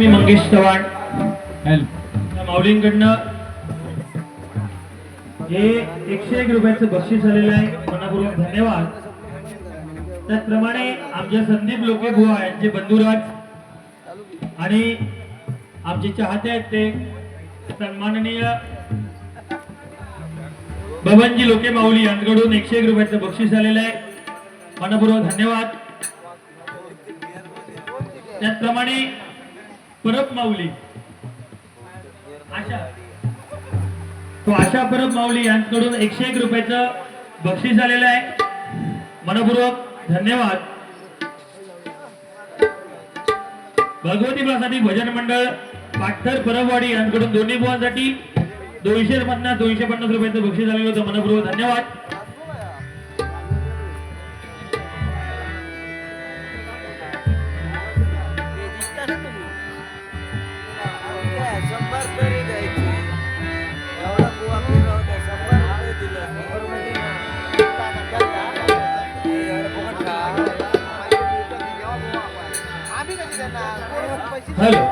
मी Mangesh Chavan. Hello. या माऊलींकडनं हे एकशे एक रुपयाचं बक्षीस आलेलं आहे. मनापूर्वक धन्यवाद. त्याचप्रमाणे आमच्या संदीप लोके बुवा यांचे बंधुराज आणि आमचे चाहते आहेत ते सन्माननीय बबनजी लोके माऊली यांच्याकडून एकशे एक रुपयाचं बक्षीस आलेलं आहे. मनपूर्वक धन्यवाद. त्याचप्रमाणे परब माऊली. आशा. तो आशा परब माऊली यांच्याकडून एकशे एक रुपयाचं बक्षीस आलेलं आहे. मनपूर्वक धन्यवाद. भगवती प्रसादी भजन मंडळ पाठर परबवाडी यांच्याकडून दोन्ही बुवांसाठी दोनशे पन्नास दोनशे पन्नास रुपयाचं बक्षीस आलेलं होतं. मनपूर्वक धन्यवाद. હેલો.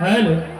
હેલો.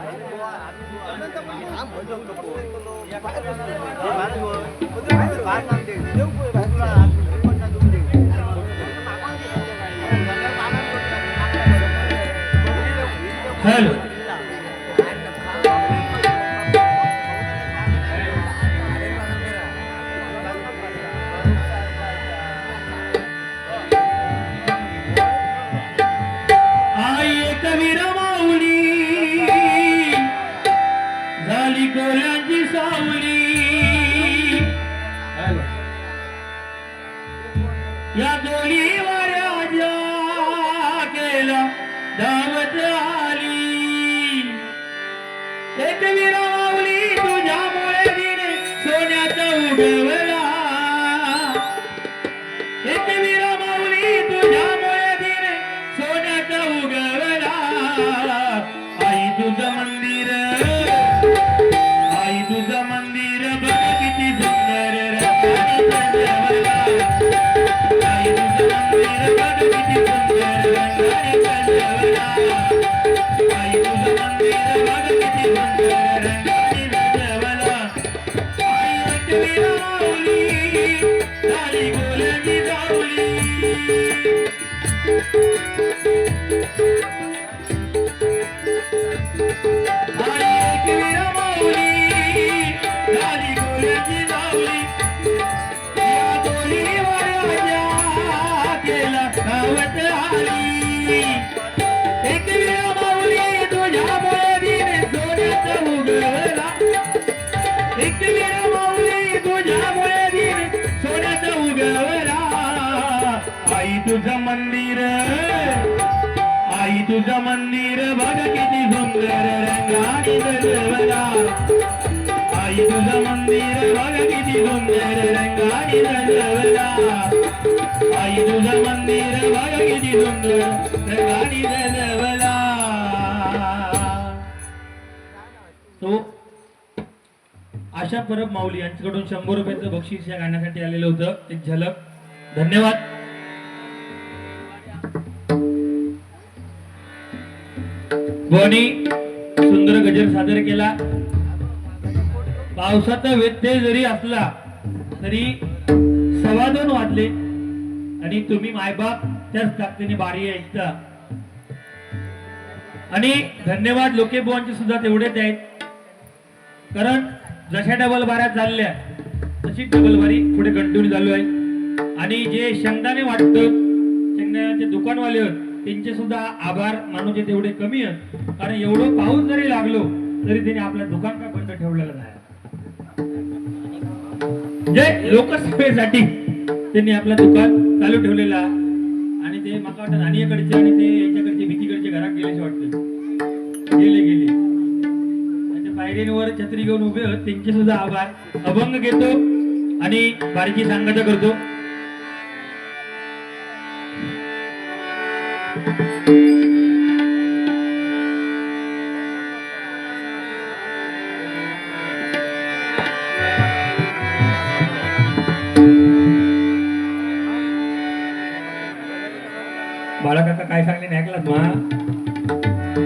तुझं मंदिर बघ किती सुंदर रंगाने सजवला आई तुझं मंदिर बघ किती सुंदर रंगाने सजवला आई तुझं मंदिर बघ किती सुंदर रंगाने सजवला तो आशा परब माऊली यांच्याकडून शंभर रुपयाचं बक्षीस या गाण्यासाठी आलेलं होतं. एक झलक. धन्यवाद. बोनी सुंदर गजर सादर केला. पावसाचा व्यत्यय जरी असला तरी सव्वा दोन वाजले आणि तुम्ही मायबाप त्याच ताकदीने बारी ऐकता आणि धन्यवाद लोके बुवांचे सुद्धा तेवढेच आहेत. कारण जशा डबल बाऱ्या चालल्या तशी डबल बारी पुढे कंटिन्यू चालू आहे. आणि जे शेंगदाणे वाटतं शेंगदाण्याचे दुकानवाले आहेत त्यांचे सुद्धा आभार मानूचे तेवढे कमी आहेत. कारण एवढं पाऊस जरी लागलो तरी त्यांनी आपलं दुकान काय बंद ठेवलेलं नाही. जे त्यांनी आपलं दुकान चालू ठेवलेलं आहे. आणि ते मला वाटतं नाणीकडचे आणि ते याच्याकडचे भीतीकडचे घरात गेल्याचे वाटते. गेले गेले. त्यांच्या पायरींवर छत्री घेऊन उभे आहेत. त्यांचे सुद्धा आभार. अभंग घेतो आणि बारकी सांगायचा करतो. बाळाकाका काय सांगले नाही ऐकलात मा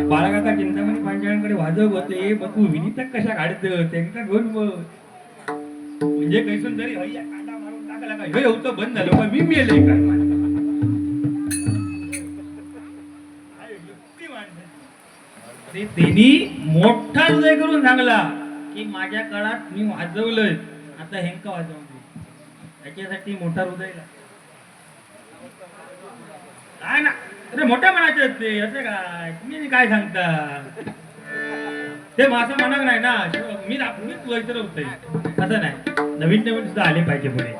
बाळाकाका चिंतामणी पांचाळ्यांकडे वाजव होते मग तू विनितक कशा काढत? त्यांना घेऊन म्हणजे कैसून तरी हैया कांदा मारून टाकला का? हे होतं बंद झालं. पण मी मेले काय त्यांनी मोठा हृदय करून सांगला की माझ्या काळात मी वाजवलंय. आता हेंका वाजवते त्याच्यासाठी मोठा हृदय लागतो. काय ना. अरे मोठ्या मनाचे आहेत ते असं काय? तुम्ही काय सांगता? ते माझं म्हणा नाही ना मी मीच वैतर होतोय असं नाही. नवीन नवीन सुद्धा आले पाहिजे पुढे.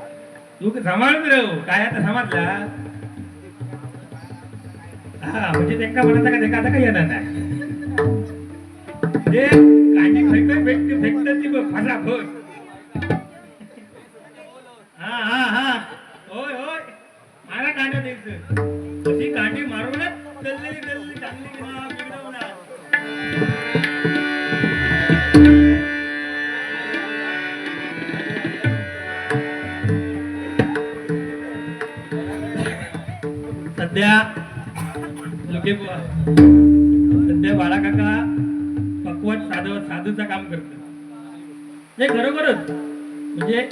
तू सांभाळून राहू. काय आता समजला हा म्हणजे त्यांना म्हणत का ते आता काही येणार नाही. ते कांडी खै भेटते फेकते फेकते ती फसा फस. हा हा हा. होय होय. मला कांदा द्यायचं. चांगली बिघडवणार. सध्या लोके सध्या बाळा काका साधवत साधव साधूचं काम करतात हे खरोखरच. म्हणजे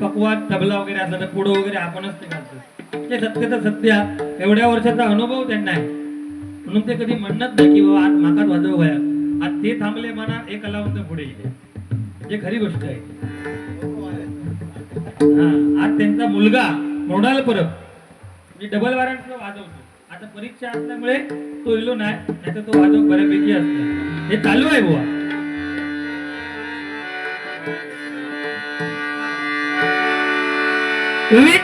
पकवात तबला वगैरे असं तर पुढं वगैरे आपणच ते घालतो ते सत्य तर सध्या एवढ्या वर्षाचा अनुभव त्यांना आहे. म्हणून ते कधी म्हणत नाही की बाबा आज माकाच वाजव गया आज ते थांबले म्हणा एक कलावंत पुढे येते जे खरी गोष्ट आहे. हा आज त्यांचा मुलगा मोडाल परब. मी डबल वारंट वाजवतो. आता परीक्षा असल्यामुळे तो इलो नाही नाहीतर तो वाजव बऱ्यापैकी असतो. हे चालू आहे बुवा. विठ्ठल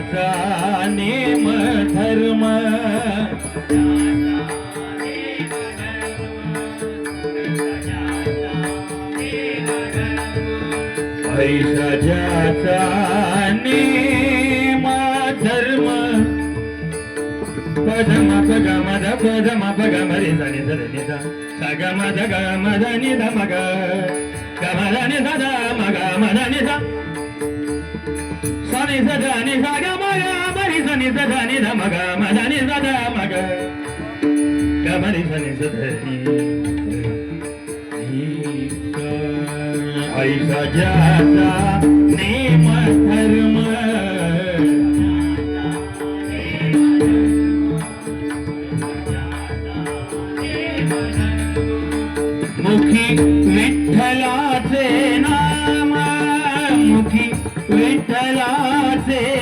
ज्याचा नेम धर्म ऐसा ज्याचा नेम धर्म पदम पग मद पदम पग मरे सनि सद निद सग मद ग मद निद मग ग मद नि सद मग मद नि स सनि सद नि स ग मग। मरि नि ध मग ऐसा ज्याचा नेम धर्म। मुखी विठ्ठलाचे नाम। मुखी विठ्ठलाचे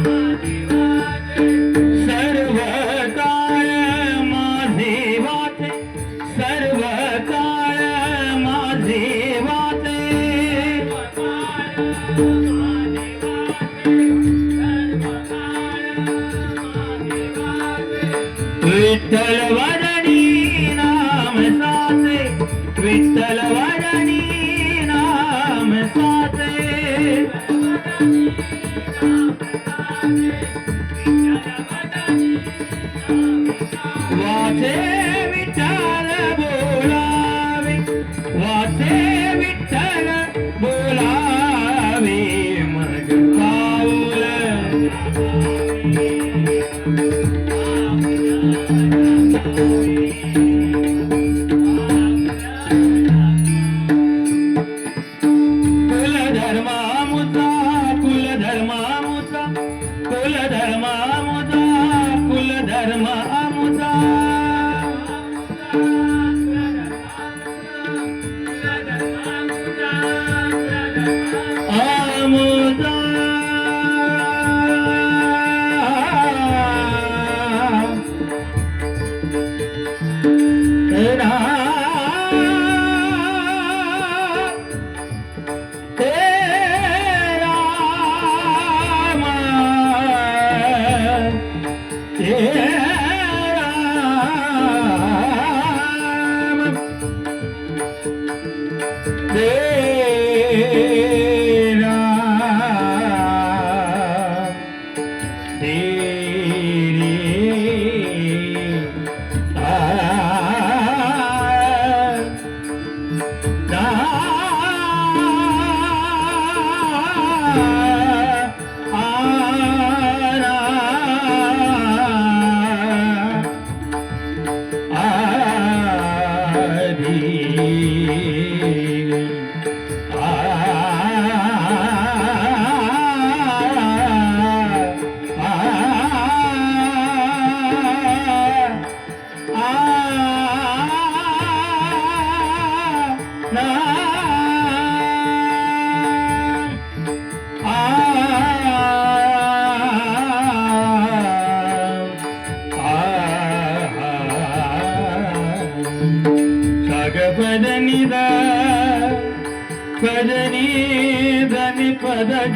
विठ्ठल वरणी नाम साचे विठ्ठल वरणी नाम साचे. वाचे विठ्ठल बोलावे वाचे विठ्ठल बोलावे मग पाऊल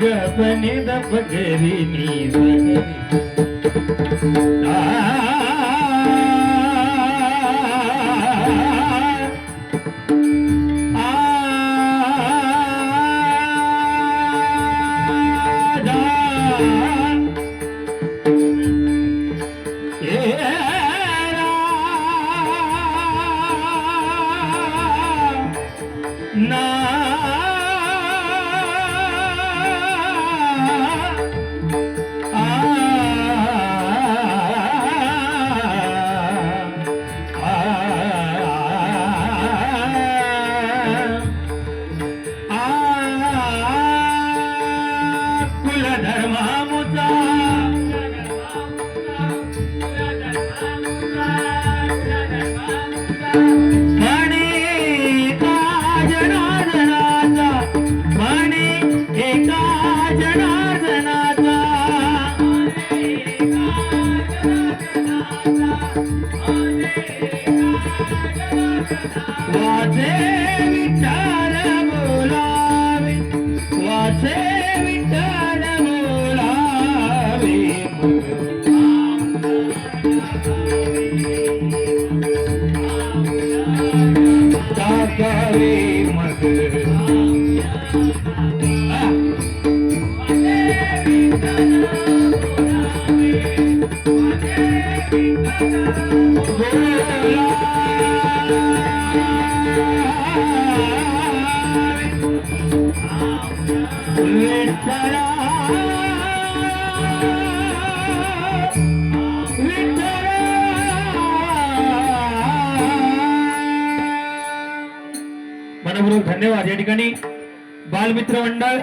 गपने दप घरी मी Thank you. मनपूर्वक धन्यवाद. या ठिकाणी बालमित्र मंडळ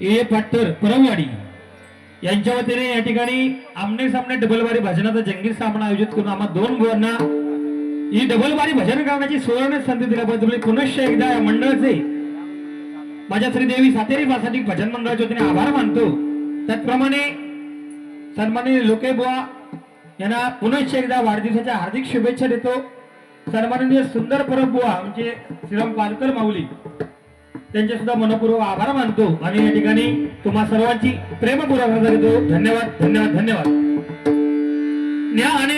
ए. पाटकर परमवाडी यांच्या वतीने या ठिकाणी आमने सामने डबलबारी भजनाचा जंगीर सामना आयोजित करून आम्हा दोन गुवांना ही डबलबारी भजन करण्याची सुवर्ण संधी दिल्याबद्दल पुनश्च एकदा या मंडळाचे माझ्या श्रीदेवी सातेरी बासाठी भजन मंडळाच्या वतीने आभार मानतो. त्याचप्रमाणे सरमानी लोके बुवा यांना पुनश्च एकदा वाढदिवसाच्या हार्दिक शुभेच्छा देतो. सन्माननीय सुंदर परब बुवा आमचे श्रीराम पालकर माऊली त्यांचे सुद्धा मनपूर्वक आभार मानतो. आणि या ठिकाणी तुम्हा सर्वांची प्रेमपूर्वक देतो. धन्यवाद धन्यवाद धन्यवाद. न्या आणि